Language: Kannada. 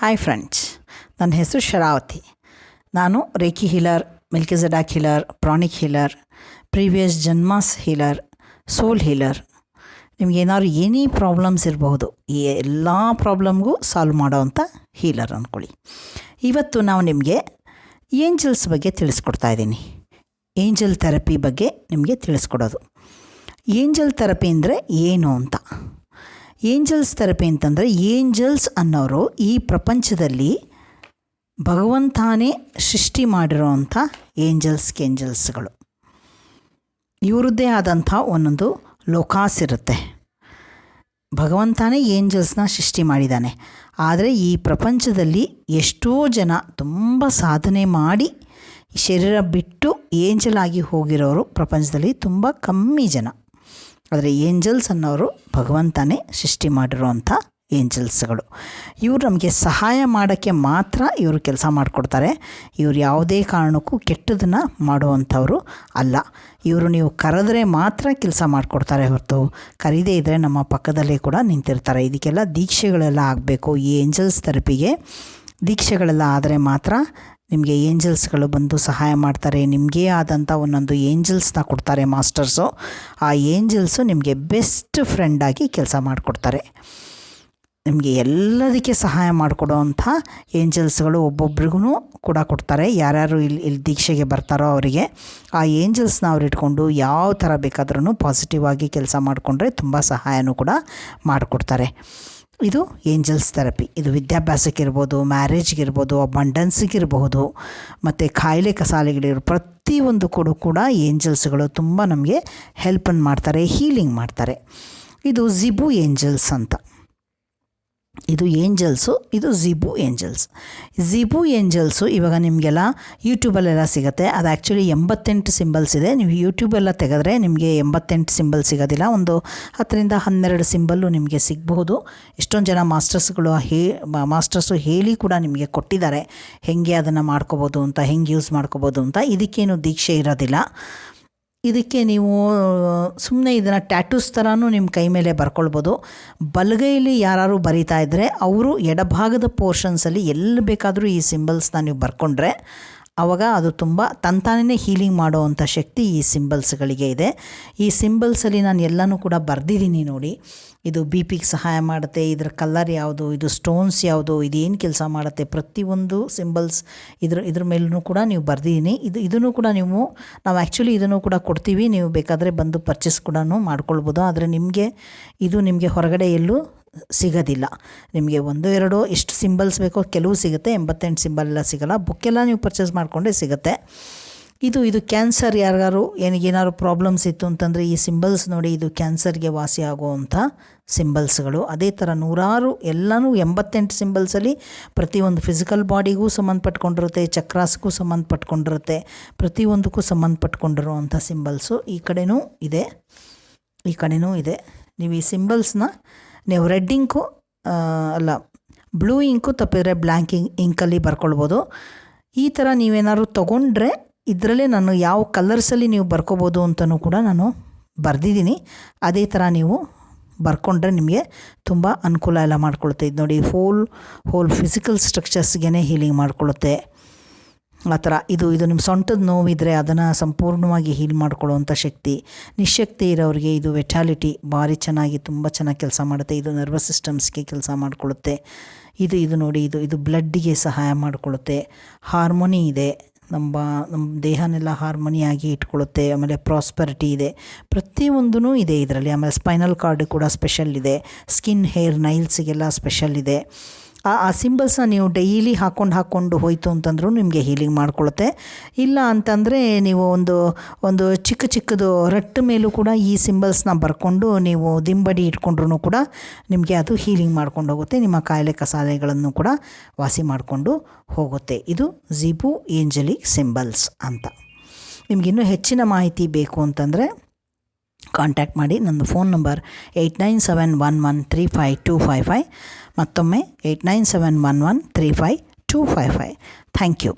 ಹಾಯ್ ಫ್ರೆಂಡ್ಸ್ ನನ್ನ ಹೆಸರು ಶರಾವತಿ. ನಾನು reiki healer Melchizedek healer, pranic healer, previous ಜನ್ಮಾಸ್ healer, soul healer. ನಿಮ್ಗೆ ಏನಾದ್ರು ಏನೇ ಪ್ರಾಬ್ಲಮ್ಸ್ ಇರಬಹುದು, ಈ ಎಲ್ಲ ಪ್ರಾಬ್ಲಮ್ಗೂ ಸಾಲ್ವ್ ಮಾಡೋವಂಥ ಹೀಲರ್ ಅಂದ್ಕೊಳ್ಳಿ ಇವತ್ತು ನಾವು ನಿಮಗೆ ಏಂಜಲ್ಸ್ ಬಗ್ಗೆ ತಿಳಿಸ್ಕೊಡ್ತಾ ಇದ್ದೀನಿ. ಏಂಜಲ್ ಥೆರಪಿ ಬಗ್ಗೆ ನಿಮಗೆ ತಿಳಿಸ್ಕೊಡೋದು. ಏಂಜಲ್ ಥೆರಪಿ ಅಂದರೆ ಏನು ಅಂತ? ಏಂಜಲ್ಸ್ ಥೆರಪಿ ಅಂತಂದರೆ ಏಂಜಲ್ಸ್ ಅನ್ನೋರು ಈ ಪ್ರಪಂಚದಲ್ಲಿ ಭಗವಂತಾನೇ ಸೃಷ್ಟಿ ಮಾಡಿರೋವಂಥ ಏಂಜಲ್ಸ್ ಕೇಂಜಲ್ಸ್ಗಳು. ಇವರದ್ದೇ ಆದಂಥ ಒಂದೊಂದು ಲೋಕಾಸ್ ಇರುತ್ತೆ. ಭಗವಂತಾನೇ ಏಂಜಲ್ಸ್ನ ಸೃಷ್ಟಿ ಮಾಡಿದ್ದಾನೆ. ಆದರೆ ಈ ಪ್ರಪಂಚದಲ್ಲಿ ಎಷ್ಟೋ ಜನ ತುಂಬ ಸಾಧನೆ ಮಾಡಿ ಶರೀರ ಬಿಟ್ಟು ಏಂಜಲ್ ಆಗಿ ಹೋಗಿರೋರು ಪ್ರಪಂಚದಲ್ಲಿ ತುಂಬ ಕಮ್ಮಿ ಜನ. ಆದರೆ ಏಂಜಲ್ಸ್ ಅನ್ನೋರು ಭಗವಂತನೇ ಸೃಷ್ಟಿ ಮಾಡಿರುವಂಥ ಏಂಜಲ್ಸ್ಗಳು. ಇವರು ನಮಗೆ ಸಹಾಯ ಮಾಡೋಕ್ಕೆ ಮಾತ್ರ ಇವರು ಕೆಲಸ ಮಾಡಿಕೊಡ್ತಾರೆ. ಇವರು ಯಾವುದೇ ಕಾರಣಕ್ಕೂ ಕೆಟ್ಟದನ್ನು ಮಾಡುವಂಥವ್ರು ಅಲ್ಲ. ಇವರು ನೀವು ಕರೆದ್ರೆ ಮಾತ್ರ ಕೆಲಸ ಮಾಡಿಕೊಡ್ತಾರೆ ಹೊರತು. ಕರೀದೇ ಇದ್ದರೆ ನಮ್ಮ ಪಕ್ಕದಲ್ಲೇ ಕೂಡ ನಿಂತಿರ್ತಾರೆ. ಇದಕ್ಕೆಲ್ಲ ದೀಕ್ಷೆಗಳೆಲ್ಲ ಆಗಬೇಕು. ಈ ಏಂಜಲ್ಸ್ ಥೆರಪಿಗೆ ದೀಕ್ಷೆಗಳೆಲ್ಲ ಆದರೆ ಮಾತ್ರ ನಿಮಗೆ ಏಂಜಲ್ಸ್ಗಳು ಬಂದು ಸಹಾಯ ಮಾಡ್ತಾರೆ, ನಿಮಗೇ ಆದಂಥ ಒಂದೊಂದು ಏಂಜಲ್ಸ್ನ ಕೊಡ್ತಾರೆ ಮಾಸ್ಟರ್ಸು. ಆ ಏಂಜಲ್ಸು ನಿಮಗೆ ಬೆಸ್ಟ್ ಫ್ರೆಂಡಾಗಿ ಕೆಲಸ ಮಾಡಿಕೊಡ್ತಾರೆ. ನಿಮಗೆ ಎಲ್ಲದಕ್ಕೆ ಸಹಾಯ ಮಾಡಿಕೊಡುವಂಥ ಏಂಜಲ್ಸ್ಗಳು ಒಬ್ಬೊಬ್ರಿಗೂ ಕೂಡ ಕೊಡ್ತಾರೆ. ಯಾರ್ಯಾರು ಇಲ್ಲಿ ಇಲ್ಲಿ ದೀಕ್ಷೆಗೆ ಬರ್ತಾರೋ ಅವರಿಗೆ ಆ ಏಂಜಲ್ಸ್ನ ಅವ್ರು ಇಟ್ಕೊಂಡು ಯಾವ ಥರ ಬೇಕಾದ್ರೂ ಪಾಸಿಟಿವ್ ಆಗಿ ಕೆಲಸ ಮಾಡಿಕೊಂಡ್ರೆ ತುಂಬ ಸಹಾಯನೂ ಕೂಡ ಮಾಡಿಕೊಡ್ತಾರೆ. ಇದು ಏಂಜಲ್ಸ್ ಥೆರಪಿ. ಇದು ವಿದ್ಯಾಭ್ಯಾಸಕ್ಕಿರ್ಬೋದು, ಮ್ಯಾರೇಜ್ಗಿರ್ಬೋದು, ಅಬಂಡನ್ಸಿಗಿರಬಹುದು, ಮತ್ತು ಕಾಯಿಲೆ ಕಸಾಲೆಗಳಿರೋ ಪ್ರತಿಯೊಂದು ಕೂಡ ಕೂಡ ಏಂಜಲ್ಸ್ಗಳು ತುಂಬ ನಮಗೆ ಹೆಲ್ಪನ್ನು ಮಾಡ್ತಾರೆ, ಹೀಲಿಂಗ್ ಮಾಡ್ತಾರೆ. ಇದು ಜಿಬು ಏಂಜಲ್ಸ್ ಅಂತ. ಇದು ಏಂಜಲ್ಸು ಇದು ಜಿಬು ಏಂಜಲ್ಸ್ ಜಿಬು ಏಂಜಲ್ಸು ಇವಾಗ ನಿಮಗೆಲ್ಲ ಯೂಟ್ಯೂಬಲ್ಲೆಲ್ಲ ಸಿಗುತ್ತೆ. ಅದು ಆ್ಯಕ್ಚುಲಿ ಎಂಬತ್ತೆಂಟು ಸಿಂಬಲ್ಸ್ ಇದೆ. ನೀವು ಯೂಟ್ಯೂಬೆಲ್ಲ ತೆಗೆದ್ರೆ ನಿಮಗೆ ಎಂಬತ್ತೆಂಟು ಸಿಂಬಲ್ ಸಿಗೋದಿಲ್ಲ. ಒಂದು ಹತ್ತರಿಂದ ಹನ್ನೆರಡು ಸಿಂಬಲ್ಲು ನಿಮಗೆ ಸಿಗಬಹುದು. ಎಷ್ಟೊಂದು ಜನ ಮಾಸ್ಟರ್ಸ್ಗಳು ಹೇ, ಮಾಸ್ಟರ್ಸು ಹೇಳಿ ಕೂಡ ನಿಮಗೆ ಕೊಟ್ಟಿದ್ದಾರೆ. ಹೇಗೆ ಅದನ್ನು ಮಾಡ್ಕೋಬೋದು ಅಂತ, ಹೆಂಗೆ ಯೂಸ್ ಮಾಡ್ಕೋಬೋದು ಅಂತ. ಇದಕ್ಕೇನು ದೀಕ್ಷೆ ಇರೋದಿಲ್ಲ. ಇದಕ್ಕೆ ನೀವು ಸುಮ್ಮನೆ ಇದನ್ನು ಟ್ಯಾಟೂಸ್ ಥರನೂ ನಿಮ್ಮ ಕೈ ಮೇಲೆ ಬರ್ಕೊಳ್ಬೋದು. ಬಲಗೈಲಿ ಯಾರು ಬರಿತಾ ಇದ್ದರೆ ಅವರು ಎಡಭಾಗದ ಪೋರ್ಷನ್ಸಲ್ಲಿ ಎಲ್ಲಿ ಬೇಕಾದರೂ ಈ ಸಿಂಬಲ್ಸ್ನ ನೀವು ಬರ್ಕೊಂಡ್ರೆ ಆವಾಗ ಅದು ತುಂಬ ತಂತಾನೇ ಹೀಲಿಂಗ್ ಮಾಡುವಂಥ ಶಕ್ತಿ ಈ ಸಿಂಬಲ್ಸ್ಗಳಿಗೆ ಇದೆ. ಈ ಸಿಂಬಲ್ಸಲ್ಲಿ ನಾನು ಎಲ್ಲನೂ ಕೂಡ ಬರೆದಿದ್ದೀನಿ ನೋಡಿ. ಇದು ಬಿ ಪಿಗೆ ಸಹಾಯ ಮಾಡುತ್ತೆ, ಇದರ ಕಲರ್ ಯಾವುದು, ಇದು ಸ್ಟೋನ್ಸ್ ಯಾವುದು, ಇದು ಏನು ಕೆಲಸ ಮಾಡುತ್ತೆ, ಪ್ರತಿಯೊಂದು ಸಿಂಬಲ್ಸ್ ಇದ್ರ ಇದ್ರ ಮೇಲೂ ಕೂಡ ನೀವು ಬರೆದಿದ್ದೀನಿ. ಇದು, ಇದನ್ನು ಕೂಡ ನೀವು, ನಾವು ಆ್ಯಕ್ಚುಲಿ ಇದನ್ನು ಕೂಡ ಕೊಡ್ತೀವಿ, ನೀವು ಬೇಕಾದರೆ ಬಂದು ಪರ್ಚೇಸ್ ಕೂಡ ಮಾಡ್ಕೊಳ್ಬೋದು. ಆದರೆ ನಿಮಗೆ, ಇದು ನಿಮಗೆ ಹೊರಗಡೆ ಎಲ್ಲೂ ಸಿಗೋದಿಲ್ಲ. ನಿಮಗೆ ಒಂದು ಎರಡು ಎಷ್ಟು ಸಿಂಬಲ್ಸ್ ಬೇಕೋ ಕೆಲವು ಸಿಗುತ್ತೆ, ಎಂಬತ್ತೆಂಟು ಸಿಂಬಲ್ ಎಲ್ಲ ಸಿಗೋಲ್ಲ. ಬುಕ್ಕೆಲ್ಲ ನೀವು ಪರ್ಚೇಸ್ ಮಾಡಿಕೊಂಡೇ ಸಿಗುತ್ತೆ. ಇದು ಇದು ಕ್ಯಾನ್ಸರ್ ಯಾರಿಗಾರು ಏನಾದ್ರು ಪ್ರಾಬ್ಲಮ್ಸ್ ಇತ್ತು ಅಂತಂದರೆ ಈ ಸಿಂಬಲ್ಸ್ ನೋಡಿ ಇದು ಕ್ಯಾನ್ಸರ್ಗೆ ವಾಸಿ ಆಗುವಂಥ ಸಿಂಬಲ್ಸ್ಗಳು. ಅದೇ ಥರ ನೂರಾರು ಎಲ್ಲನೂ ಎಂಬತ್ತೆಂಟು ಸಿಂಬಲ್ಸಲ್ಲಿ ಪ್ರತಿಯೊಂದು ಫಿಸಿಕಲ್ ಬಾಡಿಗೂ ಸಂಬಂಧಪಟ್ಕೊಂಡಿರುತ್ತೆ, ಚಕ್ರಾಸ್ಗೂ ಸಂಬಂಧಪಟ್ಕೊಂಡಿರುತ್ತೆ, ಪ್ರತಿಯೊಂದಕ್ಕೂ ಸಂಬಂಧಪಟ್ಕೊಂಡಿರುವಂಥ ಸಿಂಬಲ್ಸು ಈ ಕಡೆನೂ ಇದೆ. ಈ ಕಡೆನೂ ಇದೆ. ನೀವು ಈ ಸಿಂಬಲ್ಸ್ನ ನೀವು ರೆಡ್ ಇಂಕು ಅಲ್ಲ ಬ್ಲೂ ಇಂಕು ತಪ್ಪಿದರೆ ಬ್ಲ್ಯಾಂಕ್ ಇಂಕ್ ಇಂಕಲ್ಲಿ ಬರ್ಕೊಳ್ಬೋದು. ಈ ಥರ ನೀವೇನಾದ್ರು ತೊಗೊಂಡ್ರೆ ಇದರಲ್ಲೇ ನಾನು ಯಾವ ಕಲರ್ಸಲ್ಲಿ ನೀವು ಬರ್ಕೋಬೋದು ಅಂತಲೂ ಕೂಡ ನಾನು ಬರೆದಿದ್ದೀನಿ. ಅದೇ ಥರ ನೀವು ಬರ್ಕೊಂಡ್ರೆ ನಿಮಗೆ ತುಂಬ ಅನುಕೂಲ ಎಲ್ಲ ಮಾಡ್ಕೊಳುತ್ತೆ. ಇದು ನೋಡಿ ಹೋಲ್ ಹೋಲ್ ಫಿಸಿಕಲ್ ಸ್ಟ್ರಕ್ಚರ್ಸ್ಗೆ ಹೀಲಿಂಗ್ ಮಾಡ್ಕೊಳ್ಳುತ್ತೆ ಆ ಥರ ಇದು ಇದು ನಿಮ್ಮ ಸೊಂಟದ ನೋವಿದ್ರೆ ಅದನ್ನು ಸಂಪೂರ್ಣವಾಗಿ ಹೀಲ್ ಮಾಡ್ಕೊಳ್ಳುವಂಥ ಶಕ್ತಿ. ನಿಶಕ್ತಿ ಇರೋರಿಗೆ ಇದು ವೆಟಾಲಿಟಿ ಭಾರಿ ಚೆನ್ನಾಗಿ ತುಂಬ ಚೆನ್ನಾಗಿ ಕೆಲಸ ಮಾಡುತ್ತೆ. ಇದು ನರ್ವಸ್ ಸಿಸ್ಟಮ್ಸ್ಗೆ ಕೆಲಸ ಮಾಡಿಕೊಳ್ಳುತ್ತೆ. ಇದು ಇದು ನೋಡಿ, ಇದು ಇದು ಬ್ಲಡ್ಡಿಗೆ ಸಹಾಯ ಮಾಡಿಕೊಳ್ಳುತ್ತೆ. ಹಾರ್ಮೋನಿ ಇದೆ. ನಮ್ಮ ನಮ್ಮ ದೇಹನೆಲ್ಲ ಹಾರ್ಮೋನಿಯಾಗಿ ಇಟ್ಕೊಳ್ಳುತ್ತೆ. ಆಮೇಲೆ ಪ್ರಾಸ್ಪರಿಟಿ ಇದೆ. ಪ್ರತಿಯೊಂದೂ ಇದೆ ಇದರಲ್ಲಿ. ಆಮೇಲೆ ಸ್ಪೈನಲ್ ಕಾರ್ಡ್ ಕೂಡ ಸ್ಪೆಷಲ್ ಇದೆ. ಸ್ಕಿನ್ ಹೇರ್ ನೈಲ್ಸಿಗೆಲ್ಲ ಸ್ಪೆಷಲ್ ಇದೆ. ಆ ಆ ಸಿಂಬಲ್ಸ್ನ ನೀವು ಡೈಲಿ ಹಾಕ್ಕೊಂಡು ಹಾಕ್ಕೊಂಡು ಹೋಯಿತು ಅಂತಂದ್ರೂ ನಿಮಗೆ ಹೀಲಿಂಗ್ ಮಾಡಿಕೊಳ್ಳುತ್ತೆ ಇಲ್ಲ ಅಂತಂದರೆ ನೀವು ಒಂದು ಒಂದು ಚಿಕ್ಕ ಚಿಕ್ಕದು ರಟ್ಟು ಮೇಲೂ ಕೂಡ ಈ ಸಿಂಬಲ್ಸ್ನ ಬರ್ಕೊಂಡು ನೀವು ದಿಂಬಡಿ ಇಟ್ಕೊಂಡ್ರೂ ಕೂಡ ನಿಮಗೆ ಅದು ಹೀಲಿಂಗ್ ಮಾಡ್ಕೊಂಡು ಹೋಗುತ್ತೆ. ನಿಮ್ಮ ಕಾಯಿಲೆ ಕಸಾಲೆಗಳನ್ನು ಕೂಡ ವಾಸಿ ಮಾಡಿಕೊಂಡು ಹೋಗುತ್ತೆ. ಇದು ಜಿಬು ಏಂಜಲಿ ಸಿಂಬಲ್ಸ್ ಅಂತ. ನಿಮಗಿನ್ನೂ ಹೆಚ್ಚಿನ ಮಾಹಿತಿ ಬೇಕು ಅಂತಂದರೆ ಕಾಂಟ್ಯಾಕ್ಟ್ ಮಾಡಿ. ನನ್ನ phone number eight nine seven one one three five two five five ಮತ್ತೊಮ್ಮೆ eight nine seven one one three five two five five thank you.